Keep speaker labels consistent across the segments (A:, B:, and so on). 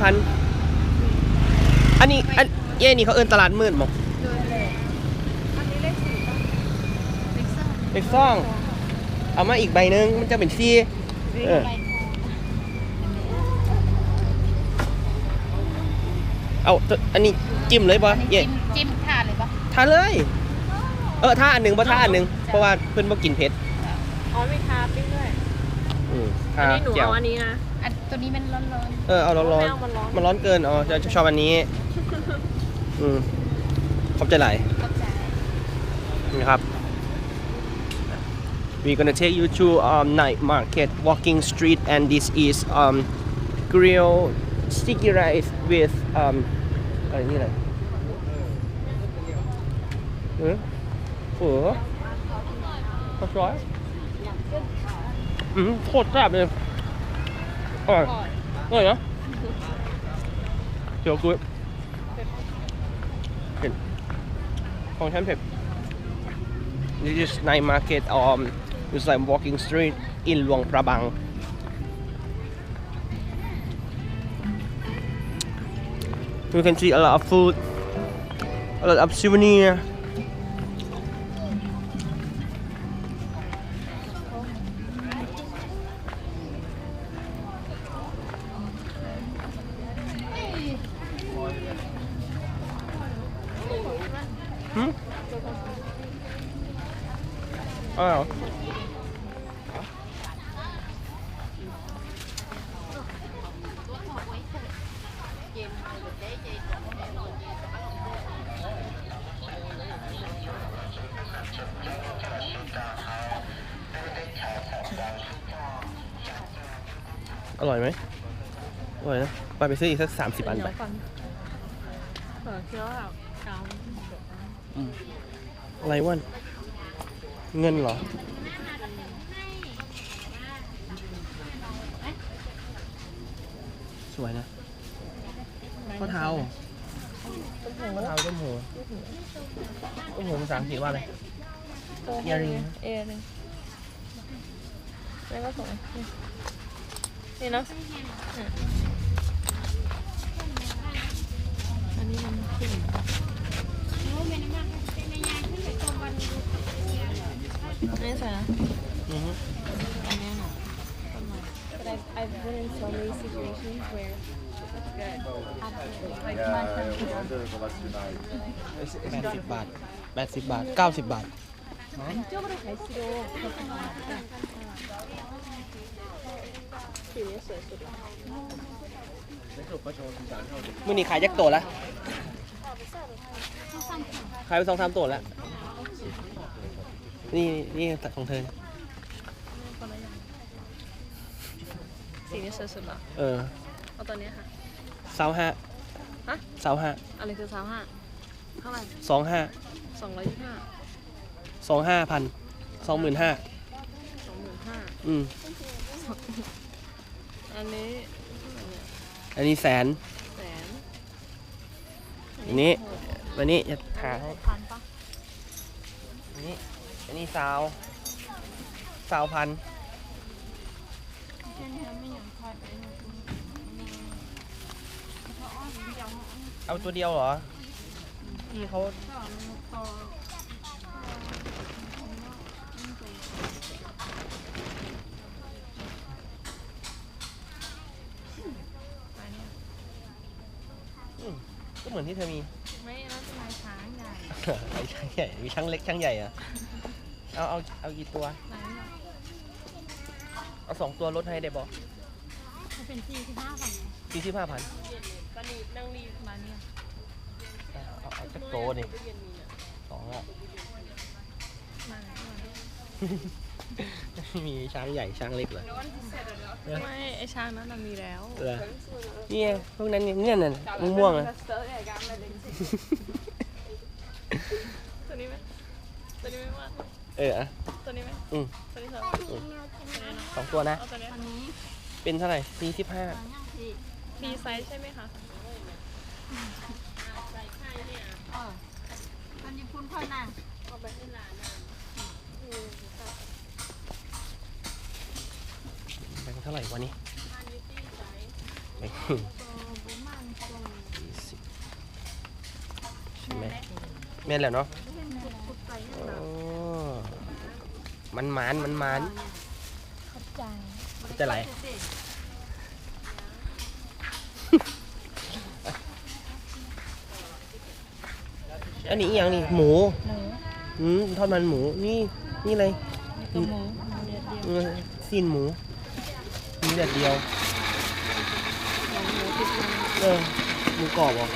A: พันอันนี้อันเย่นี่เขาเอิ้นตลาดมืดบอก
B: โดยเลยอันนี้เลขสี่ป่ะเลขสอง
A: เล็กซ่อง เอามาอีกใบหนึงมันจะเป็นซีเออเอาตัวอันนี้จิ้มเลยบ่
B: อันนี้
A: เย่
B: จิ้มจิ้มทานเลยป่ะ
A: ทานเลย เออท่าอันหนึ่งบ่ท่าอันหนึ่งเพราะว่าเพิ่นบ่กินเผ็ด
C: อ๋อมีคาปิ้งด้วย
A: อืม
C: อั
A: ท่าน
C: นี้หนู
A: แจ่ว
C: เอาอันนี้นะ
B: อันตัวนี้มันร้อน
A: เออเอาร้อน
C: ไม่เอามันร้อน
A: ๆมันร้อนเกินอ๋อจะจะชอบอันนี้ อืมขอบใจหลาย
B: ๆเข้าใจ
A: นะครับ We're gonna take you to um, night market walking street and this is um, grilled sticky rice with um อะไรนี่อะไรเออโอ้โหข้าวซอยอืมโคตรแซ่บเลย อร่อยอร่อยเนอะเจียวกุ้ยเผ็ดของฉันเผ็ด This is night market. Um, it's like walking street in Luang Prabang. You can see a lot of food, a lot of souvenir. อร่อยไหมอร่อยนะ ไปไปซื้ออีกสักสามสิบอันไป
C: เดี๋ยวก่อนเออเคี้ยวแบบกาว
A: อะไรวะเงินเหรอ สวยนะ ข้อเท้าข้อเท้าต้มหูต้มหูภาษาอังกฤษว่าอะไร เอียริง
C: เอยริงแล้วก็สวยนี่นี่เนาะอะอันนี้มันขึ้นอันนี้สวยนะ
A: อือฮึ
C: อันนี้หนูต้นไม้ But I've, I've been in so many situations where
A: แปดสิบบาทแปดสิบบาทเก้าสิบบาท มือนี่ขายยักษ์โตแล้วขายไปสองสามตัวแล้วนี่นี่ของเธอ
C: สีนี้สวยสุดเหรอ
A: เออ
C: เอาตัวเนี้ยค่ะ
A: เสาห้า
C: ฮะ
A: เสาห้า
C: อะไรคือสามห้าเท่าไหร่
A: สองห้า
C: สองร้อยยี่สิบห้า
A: สองห้าพันสองหมื่นห้า
C: สองหมื่นห้า
A: อืม
C: อันนี้เท่าไหร่เนี่ย
A: อันนี้แสน
C: แสน
A: อันนี้วันนี้จะหาให้
C: พันปะ
A: อันนี้อันนี้สาวสาวพัน เอาตัวเดียวเหรอพี่เขาอืมก็เหมือนที่เธอมี
C: ไม่น่าจะลายช้างใหญ่
A: ไอ้ช่างใหญ่ มีช่างเล็กช่างใหญ่อะเอาเอาเอากี่ตัว
C: ลายแบบ
A: เอาสองตัวลดให้ได้บอก
C: ถ้าเป็นสี่สิบห้าพัน
A: สี่สิบห้าพัน
C: ตอ นนี้นั่งรีมาเนี่ย
A: เอาเอาจักโตนี่สองละ
C: มาไหนมา
A: มีช้างใหญ่ช้างเล็กเหรอ
C: ไม่ไอช้างนั้นน่ะมีแล้ว
A: เหรอนี่ไงพวกนั้นเนี่ยเนี่ยน่ะม่วงๆอะ
C: ตัวนี้ไหมตัวนี้ไม่ว่า
A: เอออะ
C: ตัวนี้ไหม
A: อืม
C: ตัวนี้สวย
A: สองตัวนะ
C: เอาตัวนี้
A: เป็นเท่าไหร่สี่สิบห้า
C: มีไซส์ใช่ไหมคะ เอ
B: อตอนนี้คุณค่อยนั่ง
A: แบงค์เท่าไหร่วะนี่แม่สิมแม่นแล้วเนาะมันหมานมันหมาน
B: เข้าใจ
A: จะไหล เอันนี้อหย่างนี่หมู
B: หมู
A: อืมทอดมันหมูนี่นี่เลย
B: ตัวหมูหมูเดียวเดียว
A: เออซีนหมูมีแต่เดียว
B: หมูติดมัน
A: เออหมูกรอบเหรอ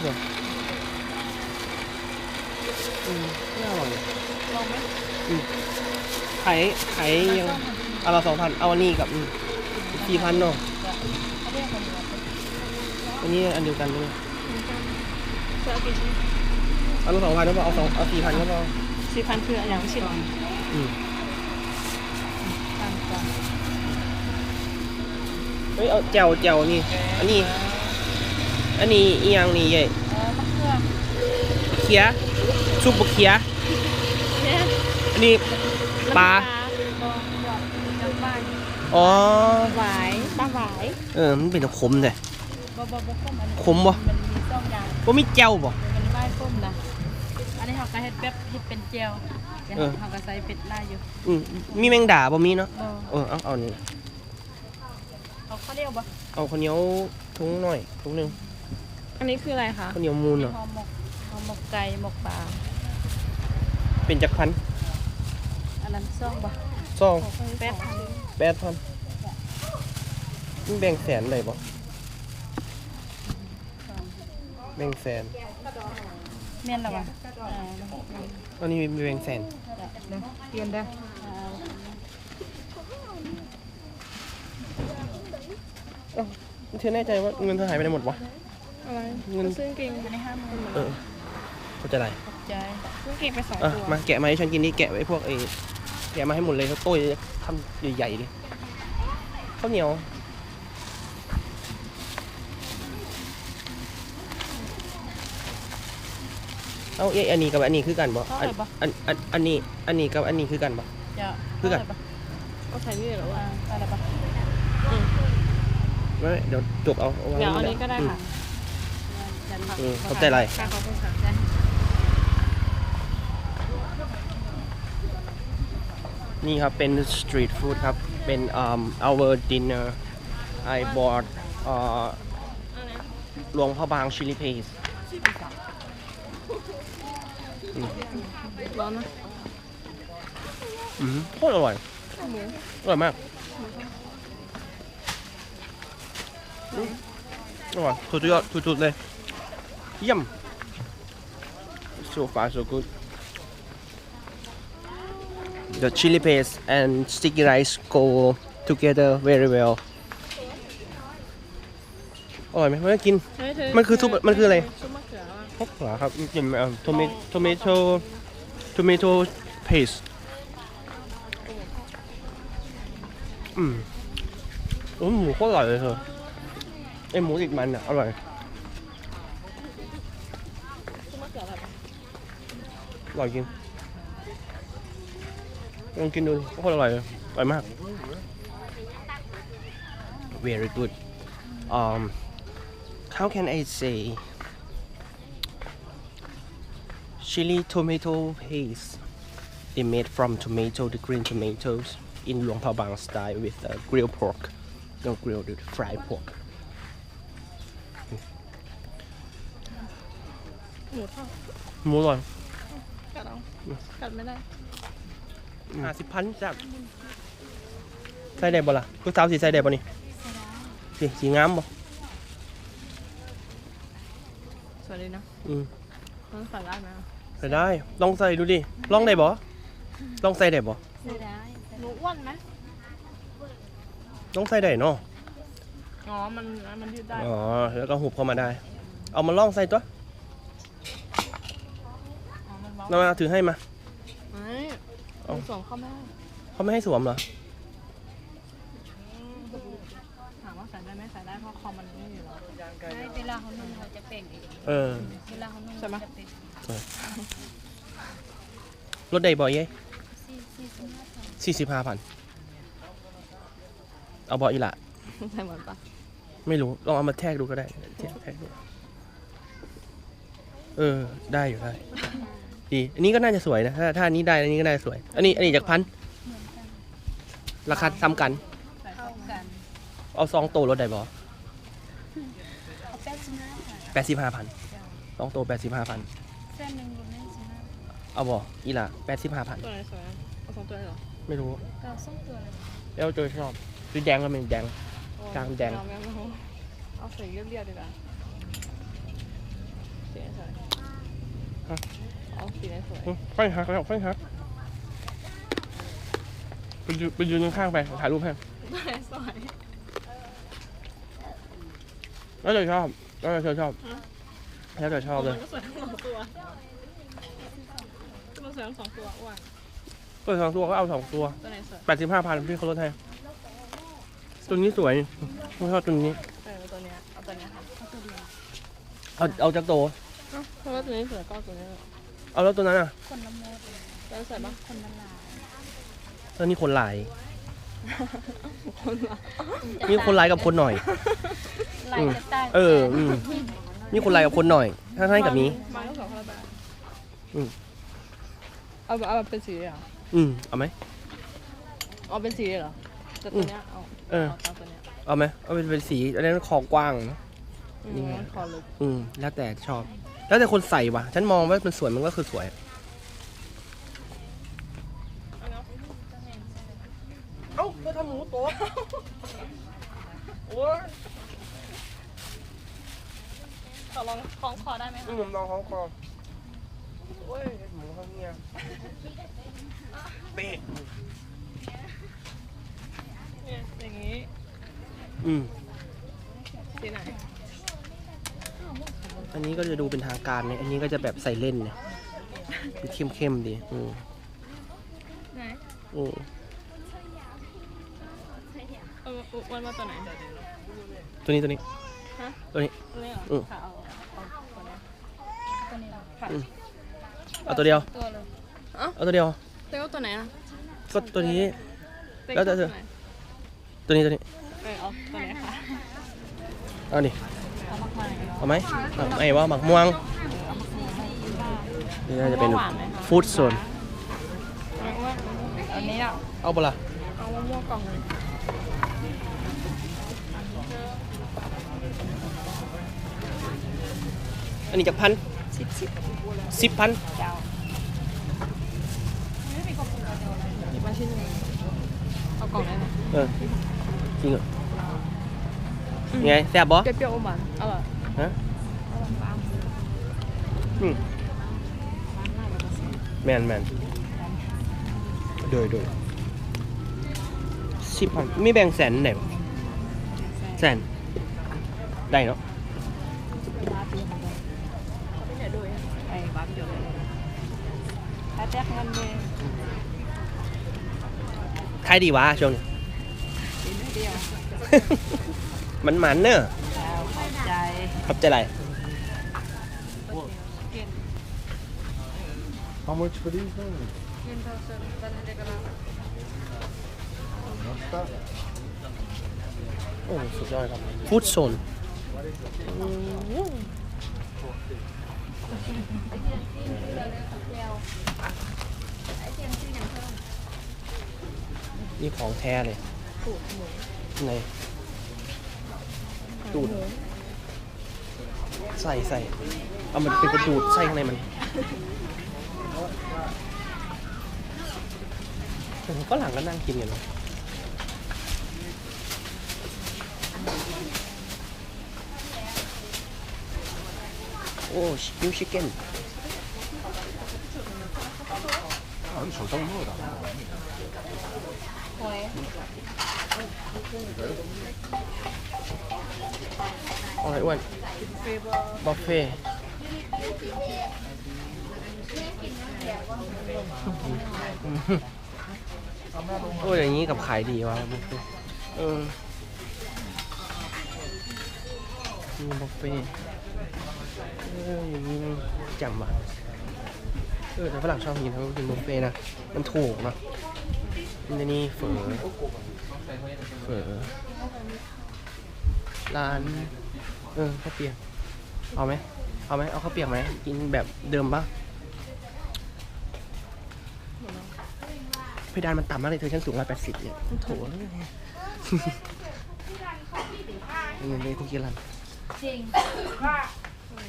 A: เนี่ยอืมน่าอร่อย
B: ลองไหม
A: ขายขายยังเอาละสองพันเอาอันนี้กับสี่พันเนาะ
B: เขาเรียกกันว่า
A: อันนี้อันเดียวกันเลย
B: เสื้อกี่ ชิ้น
A: เอาละสองพันก็พอเอาสองเอาสี่พันก็พอ
B: สี่พันคืออย่างชิ้น
A: อืม
B: ตามกัน
A: เฮ้ยเอาแจวแจวนี่ อันนี้ อันนี้อีหยังนี่ใหญ่
B: เออมะเขือ
A: เขียซุปบะเขีย
B: เนี่ย
A: อันนี้ปลา
B: บองหยอดน้ำบ้าน
A: อ๋อ
B: หวายปลาหวาย
A: เออมันเป็นแต่ขมเลย
B: บ่บ่บ่ต้มอันนี้
A: ขมบ่
B: มันมีส องอย่าง
A: ว่ามีแจวบ่
B: มันไม่ต้มนะอันนี้เขาก็เฮ็ดแบบเฮ็ดเป็นเจลเดี๋ยว
A: เออ
B: เขาก็ใส่เป็ดลายอยู่
A: อืมมีแมงดาบ่มีเนาะ
B: บ่
A: เออเอาเอานี่
B: เขาเขาเรียกบ่
A: เอาข้าวเหนียวทุงหน่อยทุงหนึง
B: อันนี้คืออะไรคะ
A: ข้าวเหนียวมูน
B: มี
A: เนาะ
B: ห่อหมกห่อหมกไก่หมกปลา
A: เป็นจักรพัน
B: อันนั้นซ่องบ่
A: ซอง
B: แป๊ดพัน
A: แปดพันมันแบ่งแสนได้บ่ แบ่งแสน
B: เมียนละวะอ่า
A: อันนี้มีแบ่งแสน
B: เดี๋ยวเปลี่ยนได้อ่า
A: เอ้าเธอแน่ใจว่าเงินเธอหายไปไหนหมดวะ
B: อะไร
A: เงิน
B: ซื้อกางเกงอันนี้ห้าหมื่น
A: เออเขาจะไร
B: ใจซื้อกางเกงไปสอง
A: อะ
B: ตัว
A: มาแกะมาให้ฉันกินนี่แกะไว้พวกไอ้แกะมาให้หมดเลยเขาโต้ยทำใหญ่ๆเลยข้าวเหนียว เอาเอ้ยอันนี้กับอันนี้คือกันบ่อันอันอันอันนี้อันนี้กับอันนี้คือกันบ่
B: จะ
A: คือกัน
B: ก็ใส่นี่เหรอวะอะไรปะ
A: ไม่เดี๋ยวจบเอาเอาไว้
B: เดี๋ยวอัน
A: แหละ
B: นี้ก็ได้ค่ะ
A: อืมเข้าใจอะไร
B: ค่ะขอบคุณค่ะใจ
A: นี่ครับเป็นสตรีทฟู้ดครับ เป็น um our dinner I bought เอ่อหลวงพระบางชิลิเพส
B: ร้อนนะ
A: อืมโคตรอร่อยอร่อยมากอืมอร่อยสุดยอดสุดๆเลยเยี่ยม so far so good the chili paste and sticky rice go together very well อร่อยไหมไม่ได้กิน มันคือซุปมันคืออะไร
B: ซุปมะเขือว่ะ
A: พกเหรอครับกินเอ่อ tomato tomato tomato paste อืมโอ้หมูโคตรอร่อยเลยเธอไอหมูติดมันอะ อร่อย
B: อ
A: ร่อยจริงลองกินดูโคตรอร่อยเลยอร่อยมาก very good um how can I say chili tomato paste they made from tomato the green tomatoes in Luang Prabang style with uh, grilled pork no grilled fried pork
B: หมูทอด
A: หมูอร่อย
B: กัดเอากัดไม่ได้
A: ห้าสิบพันจ้ะใส่ได้บ่ล่ะลูกสาวสีใส่ได้บ่นี่สีสีงามบ่
B: สวัสดีนะ
A: อืม
B: ต้องใส่ได้ไหม
A: ใส่ได้ ลองใส่ดูดิ ลองได้บ่ลองใส่ได้บ่
B: ใส่ได้หนูอ้วนไหม
A: ลองใส่ได้เนาะ
B: อ๋อ มัน มันยืดได้
A: อ๋อ แล้วก็หุบเข้ามาได้ เอามาลองใส่ตัว
B: อ๋อมันเบา
A: เรามาถือให้มา
B: ไม่
A: เอา
B: มันสวมเข้าไม่ได้
A: เขาไม่ให้สวมเหรอ
B: ถามว่า ใส่ได้ไหมใส่ได้เพราะคอมันไม่อยู่แล้ว
C: เวลาเขานุ่งเขาจะเป่งอีก
A: เออ
C: เวลาเขานุ่ง
B: ใช่ไหม
C: จะเป่ง
A: รถได้บ่เย้
C: สี่สี่สิบห้าพัน
A: สี่สิบห้าพันเอาบ่อีหละ
B: ใส่เหมือนปะ
A: ไม่รู้ ลองเอามาแทกดูก็ได้แทกแทกดูเออ ได้อยู่ได้ ดี อันนี้ก็น่าจะสวยนะ ถ้าถ้าอันนี้ได้ อันนี้ก็น่าจะสวย อันนี้ อันนี้จากพัน ราคาซ้ำกัน
B: เท่ากัน
A: เอาซองโตรถได้บ่
B: เอาแป้งชิ้นห้าค่ะ
A: แปดสิบห้าพันซองโตแปดสิบห้าพัน
B: เส้นหนึ่งรวมแป้งชิ้นห้า
A: เอาบ่อีหล่ะแปดสิบห้าพัน
C: ตัวไหนสวยอะเอาสองตัวเลยเหรอ
A: ไม่รู้
B: เก้าส้มตัวเลย
A: แล้วเจอชอบคือแดงก็เป็นแดง
C: โอ้ย
A: กลางแดง
C: เอาไม่เอาเอาสีเรียบๆดีกว่าสีไหนสวยเอาสีไหนสวย
A: ค่อยฮักแล้วค่อยฮักไปยืนไปยืนข้างๆไปถ่ายรูปให้
C: ตัวไหนสวย
A: แล้วเธอชอบแล้วเธอชอบ
C: ฮะ
A: แล้วเธอชอบเลย
C: มันก็สวยทั้งสองตัวมันสวยทั้งสองตัวอ้วน
A: ตัวสองตัวก็เอาสองตัว
C: ตัวไหนสวย
A: แปดสิบห้าพันพี่เขาลดให้ตัวนี้สวยไม่ชอบตัวนี้
C: เออตัวเนี้ยเอาตัวเนี้ยค่ะ
A: เอาเอาจากโต
C: เอ้าเพราะว่าตัวนี้สวยก็เอาตัวนี้เลย
A: เอาแล้วตัวนั้นอะ
B: คนละโมดเลย
C: ตัวนี้สวยปะ
B: คนละลาย
A: ตัวนี้คนหลาย
C: คนละ
A: มีคนหลายกับคนหน่อย
B: ลายจะต่าง
A: เอออืมมีคนหลายกับคนหน่อยถ้าให้กับนี้
C: มันก็สวยคนละแบบ
A: อืม
C: เอาแบบเอาแบบเป็นสีเลยเหรอ
A: อืมเอาไหม
C: เอาเป็นสีเลยเหรอแต่ตัวเนี้ยเอา
A: เออ
C: เอาตัวเนี้ย
A: เอาไหมเอาเป็นเป็นสีอันนั้นคอกว้างนะ
C: อื
A: นี่
C: ม
A: ไง
C: คอลึก
A: อืมแล้วแต่ชอบ แล้วแต่คนใส่ว่ะ ฉันมองว่ามันสวยมันก็คือสวย เอ้าเธอทำหมูตัวโอ้ย
C: ขอลองคล้องคอได้ไหม
A: อืมลองของคอโอ้ยหมูเขาเงี้ยเป๊ะ
C: เนี่ยอย่างงี้
A: อืม
C: สีไหน
A: อันนี้ก็จะดูเป็นทางการเนี่ย อันนี้ก็จะแบบใส่เล่นเนี่ยมันเข้มๆดี อืม
C: ไหน
A: อืม
C: เออวันมาตัวไหน
A: ตัวนี้ตัวนี้
C: ฮะ
A: ตัวนี้
C: ตัวนี้เหรอ
A: อืม
C: ค่ะเอาเอาตัวเนี้ย
B: ตัวนี้
C: ค่ะ
A: อืมเอาตัวเดียว
B: ตัวเลย
A: เอาตัวเดียว
C: เต้าตัวไหนอะ
A: ก็ตัวนี้
C: เต้
A: แล้วแต่เธอ
C: ตัวไหน
A: ตัวนี้ตัวนี้
C: เออเอาตัวไหนค่ะ
A: เอาดิ
C: เอามากมายเลย
A: เอาไหมเอาไม่ว่าหมักม่วงนี่น่าจะเป็นฟู้ดโซน
C: เอาว่าอันนี้อะ
A: เอาปะล่ะ
C: เอามะม่วงกล่องหนึง
A: นนี้จากพัน
C: สิบสิบ
A: สิบพัน
C: เจ้าหยิบมาชิ้นหนึงเอากล่องได้ไหม
A: เออจริงเหรอไงแซ่บบ่
C: เปรี้ยวๆอมหวานอร่อย
A: ฮะอืมแมนแมนโดยโดยสิบพันมีแบ่งแสนไหนบ่แสนได้เนาะ
C: แจ๊กเงินเลย
A: ใครดีวะช่วงนี้
C: กินไม่เดียว
A: มันมันๆเนอะ
C: แล้วขอบใจ
A: ขอบใจไร
C: กิน
D: How much for these ones?
C: กินเท่าเส้นตอนนี้ก็แล้ว
D: Not that.
A: โอ้สุดยอดครับฟู้ดโซน นี่ของแท้เลย
C: ตูดหมู
A: ไหนดูด ใส่ใส่เอามันเป็นกระดูดใส่ข้างในมันผมก็หลังก็นั่งกินกันเนอะ โอ้ชิวชิคเก้น
D: 아, 저 정도다.
B: หอย
A: อะไรอ้วน
C: เฟเบอร์
A: บุฟเฟ่ต์โอ้ยอย่างนี้กับขายดีวะบุฟเฟ่ต์เออนี่บุฟเฟ่ต์ เอออย่างนี้จำมาเออแต่ฝรั่งชอบกินทั้งกินบุฟเฟ่ต์นะ มันถูกเนอะในนี่เฝอเฝอร้าน เออข้าวเปียก เอาไหม เอาไหม เอาข้าวเปียกไหม กินแบบเดิมปะเพดานมันต่ำมากเลยเธอฉันสูงร้อยแปดสิบเนี่ยโถเลยนี่เลยคุกกี้รัน
C: จริงอันกู
A: เอ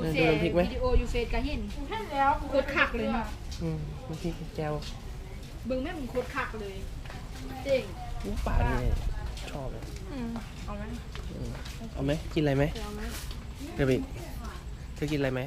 A: อ
C: เส
A: ดูน้ำพริกไหม
C: วิดีโออยู่เฟซก็เห็นเห็นแล้วโคตรคักเลยเนาะ
A: อืมน้ำพริกแก้ว
C: เบิ่งแม่มึงโคตรคักเลยจริง
A: อู้ป่านี่ชอบเลย
C: เอาไหม
A: อืมเอาไหมกินอะไรไหม
C: เอาไหม
A: เดี๋ยวไปเธอกินอะไรไหม